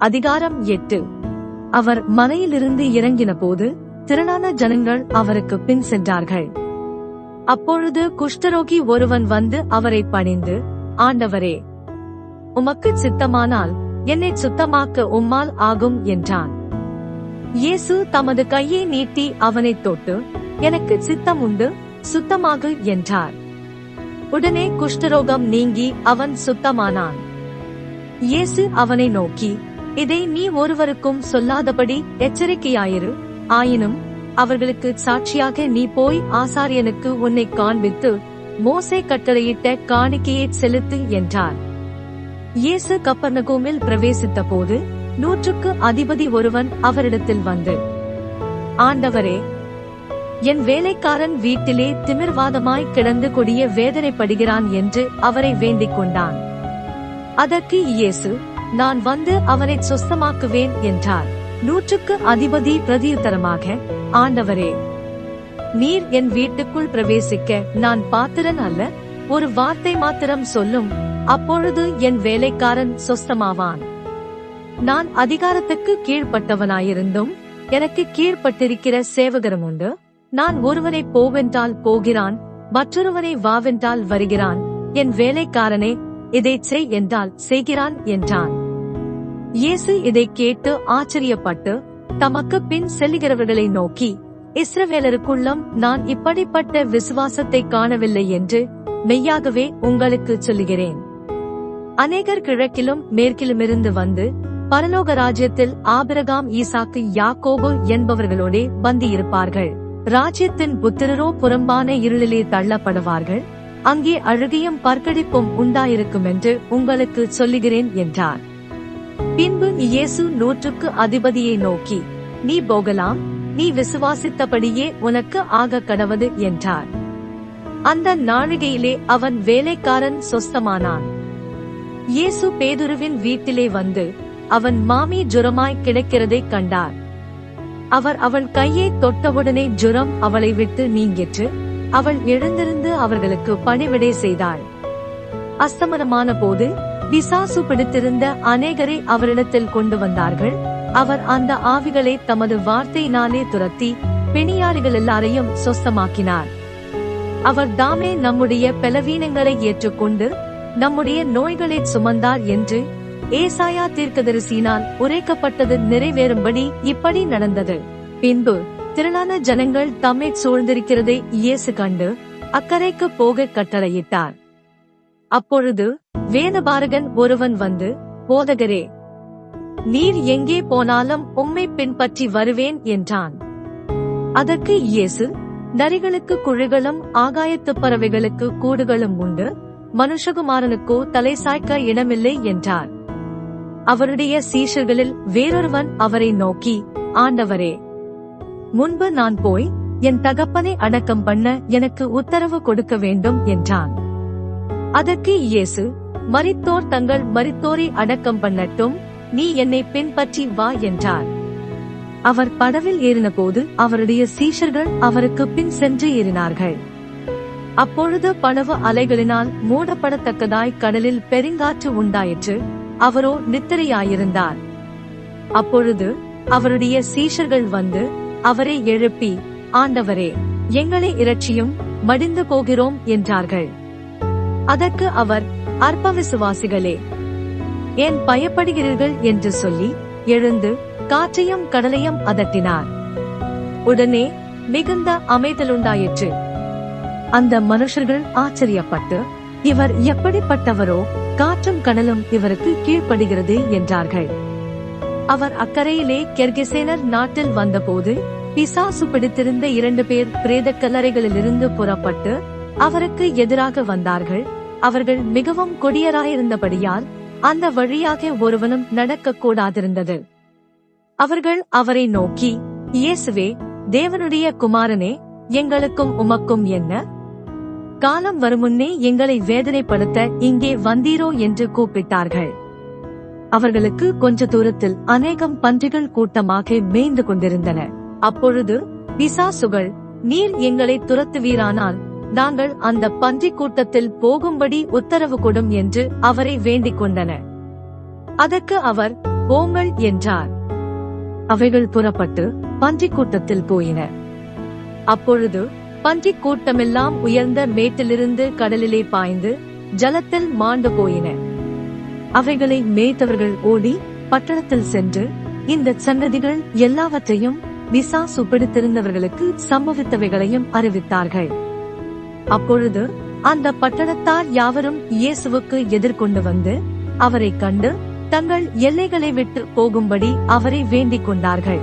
அதிகாரம் எட்டு. அவர் மலையிலிருந்து இறங்கின போது திரளான ஜனங்கள் அவருக்கு பின் சென்றார்கள். அப்பொழுது குஷ்டரோகி ஒருவன் வந்து அவரை பணிந்து ஆண்டவரே உமக்கு சித்தமானால் என்னை சுத்தமாக்க உம்மால் ஆகும் என்றான். இயேசு தமது கையை நீட்டி அவனைத் தொட்டு எனக்கு சித்தம் உண்டு சுத்தமாகு என்றார். உடனே குஷ்டரோகம் நீங்கி அவன் சுத்தமானான். இயேசு அவனை நோக்கி இதை நீ ஒருவருக்கும் சொல்லாதபடி எச்சரிக்கையாயிரு. ஆயினும் அவர்களுக்கு சாட்சியாக நீ போய் ஆசாரியனுக்கு உன்னை காண்பித்து மோசே கட்டளையிட்ட காணிக்கையை செலுத்து என்றார். இயேசு கப்பர்நகூமில் பிரவேசித்த போது நூற்றுக்கு அதிபதி ஒருவன் அவரிடத்தில் வந்து ஆண்டவரே என் வேலைக்காரன் வீட்டிலே திமிர்வாதமாய் கிடந்து கொடிய வேதனைப்படுகிறான் என்று அவரை வேண்டிக் கொண்டான். அதற்கு இயேசு நான் வந்து அவனை சொஸ்தமாக்குவேன் என்றார். நூற்றுக்கு அதிபதி பிரதியுத்தரமாக ஆண்டவரே நீர் என் வீட்டுக்குள் பிரவேசிக்க நான் பாத்திரன் அல்ல ஒரு வார்த்தை மாத்திரம் சொல்லும் அப்பொழுது என் வேலைக்காரன் சொஸ்தமாவான். நான் அதிகாரத்துக்கு கீழ்ப்பட்டவனாயிருந்தும் எனக்கு கீழ்ப்பட்டிருக்கிற சேவகரும் உண்டு. நான் ஒருவனை போவென்றால் போகிறான் மற்றொருவனை வாவென்றால் வருகிறான். என் வேலைக்காரனே இதை செய் என்றால் செய்கிறான் என்றான். இயேசு இதை கேட்டு ஆச்சரியப்பட்டு தமக்கு பின் செல்லுகிறவர்களை நோக்கி இஸ்ரவேலருக்குள்ளம் நான் இப்படிப்பட்ட விசுவாசத்தை காணவில்லை என்று மெய்யாகவே உங்களுக்கு சொல்லுகிறேன். அநேகர் கிழக்கிலும் மேற்கிலுமிருந்து வந்து பரலோக ராஜ்யத்தில் ஆபிரகாம் ஈசாக்கு யாக்கோபு என்பவர்களோடே பந்தியிருப்பார்கள். ராஜ்யத்தின் புத்திரரோ புறம்பான இருளிலே தள்ளப்படுவார்கள். அங்கே அழுகையும் பற்கடிப்பும் உண்டாயிருக்கும் என்று உங்களுக்கு சொல்லுகிறேன் என்றார். பின்பு இயேசு நூற்றுக்கு அதிபதியை நோக்கி நீ போகலாம் நீ விசுவாசித்தபடியே உனக்கு ஆக கடவது என்றார். அந்த நாழிகையிலே அவன் வேலைக்காரன் சொஸ்தமானான். இயேசு பேதுருவின் வீட்டிலே வந்து அவன் மாமி ஜுரமாய் கிடக்கிறதைக் கண்டார். அவர் அவள் கையை தொட்டவுடனே ஜுரம் அவளை விட்டு நீங்கிற்று. அவள் எழுந்திருந்து அவர்களுக்கு பணிவிடை செய்தாள். அஸ்தமனமான போது பிசாசு பிடித்திருந்த அநேகரை அவரிடத்தில் கொண்டு வந்தார்கள். அவர் அந்த ஆவிகளை தமது வார்த்தையினாலே துரத்தி பிணியாளிகள் எல்லாரையும் சொஸ்தமாக்கினார். அவர் தாமே நம்முடைய பலவீனங்களை ஏற்றுக்கொண்டு நம்முடைய நோய்களை சுமந்தார் என்று ஏசாயா தீர்க்கதரிசியினால் உரைக்கப்பட்டது நிறைவேறும்படி இப்படி நடந்தது. பின்பு திரளான ஜனங்கள் தம்மை சூழ்ந்திருக்கிறதை இயேசு கண்டு அக்கறைக்கு போக கட்டளையிட்டார். அப்பொழுது வேதபாரகன் ஒருவன் வந்து போதகரே நீர் எங்கே போனாலும் உம்மை பின்பற்றி வருவேன் என்றான். அதற்கு இயேசு நரிகளுக்கு குழிகளும் ஆகாயத்து பறவைகளுக்கு கூடுகளும் உண்டு மனுஷகுமாரனுக்கோ தலை சாய்க்க இடமில்லை என்றார். அவருடைய சீஷர்களில் வேறொருவன் அவரை நோக்கி ஆண்டவரே முன்பு நான் போய் என் தகப்பனை அடக்கம் பண்ண எனக்கு உத்தரவு கொடுக்க வேண்டும் என்றான். அதற்கு இயேசு மரித்தோர் தங்கள் மரித்தோரை அடக்கம் பண்ணட்டும் நீ என்னை பின்பற்றி வா என்றார். அவர் படவில் ஏறினபோது அவருடைய சீஷர்கள் அவருக்கு பின் சென்று ஏறினார்கள். அப்பொழுது படவு அலைகளினால் மூடப்படத்தக்கதாய் கடலில் பெருங்காற்று உண்டாயிற்று அவரோ நித்திரையாயிருந்தார். அப்பொழுது அவருடைய சீஷர்கள் வந்து அவரை எழுப்பி ஆண்டவரே எங்களை இரட்சியும் மடிந்து போகிறோம் என்றார்கள். அதற்கு அவர் அற்ப விசுவாசிகளே ஏன் பயப்படுகிறீர்கள் என்று சொல்லி எழுந்து காற்றையும் கடலையும் அதட்டினார். உடனே மிகுந்த அமைதலுண்டாயிற்று. அந்த மனுஷர்கள் ஆச்சரியப்பட்டு இவர் எப்படிப்பட்டவரோ காற்றும் கடலும் இவருக்கு கீழ்ப்படுகிறது என்றார்கள். அவர் அக்கறையிலே கெர்கெசேனர் நாட்டில் வந்தபோது பிசாசு பிடித்திருந்த இரண்டு பேர் பிரேத கல்லறைகளிலிருந்து புறப்பட்டு அவருக்கு எதிராக வந்தார்கள். அவர்கள் மிகவும் கொடியராயிருந்தபடியால் அந்த வழியாக ஒருவனும் நடக்கக் கூடாதிருந்தது அவர்கள் அவரை நோக்கி இயேசுவே தேவனுடைய குமாரனே எங்களுக்கும் உமக்கும் என்ன? காலம் வருமுன்னே எங்களை வேதனைப்படுத்த இங்கே வந்தீரோ என்று கூப்பிட்டார்கள். அவர்களுக்கு கொஞ்ச தூரத்தில் அநேகம் பன்றிகள் கூட்டமாக மேய்ந்து கொண்டிருந்தன. அப்பொழுது பிசாசுகள் நீர் எங்களை துரத்துவீரானால் நாங்கள் அந்த பன்றிக் கூட்டத்தில் போகும்படி உத்தரவு கொடும் என்று அவரை வேண்டிக் கொண்டன அதற்கு அவர் போங்கள் என்றார். அவைகள் புறப்பட்டு பன்றிக் கூட்டத்தில் போயின. அப்பொழுது பன்றிக் கூட்டமெல்லாம் உயர்ந்த மேட்டிலிருந்து கடலிலே பாய்ந்து ஜலத்தில் மாண்டு போயின. அவைகளை மேய்த்தவர்கள் ஓடி பட்டணத்தில் சென்று இந்த சன்னதிகள் எல்லாவற்றையும் விசாசு பிடித்திருந்தவர்களுக்கு சம்பவித்தவைகளையும் அறிவித்தார்கள். அப்பொழுது அந்த பட்டணத்தார் யாவரும் இயேசுவுக்கு எதிர்கொண்டு வந்து அவரைக் கண்டு தங்கள் எல்லைகளை விட்டு போகும்படி அவரை வேண்டிக் கொண்டார்கள்.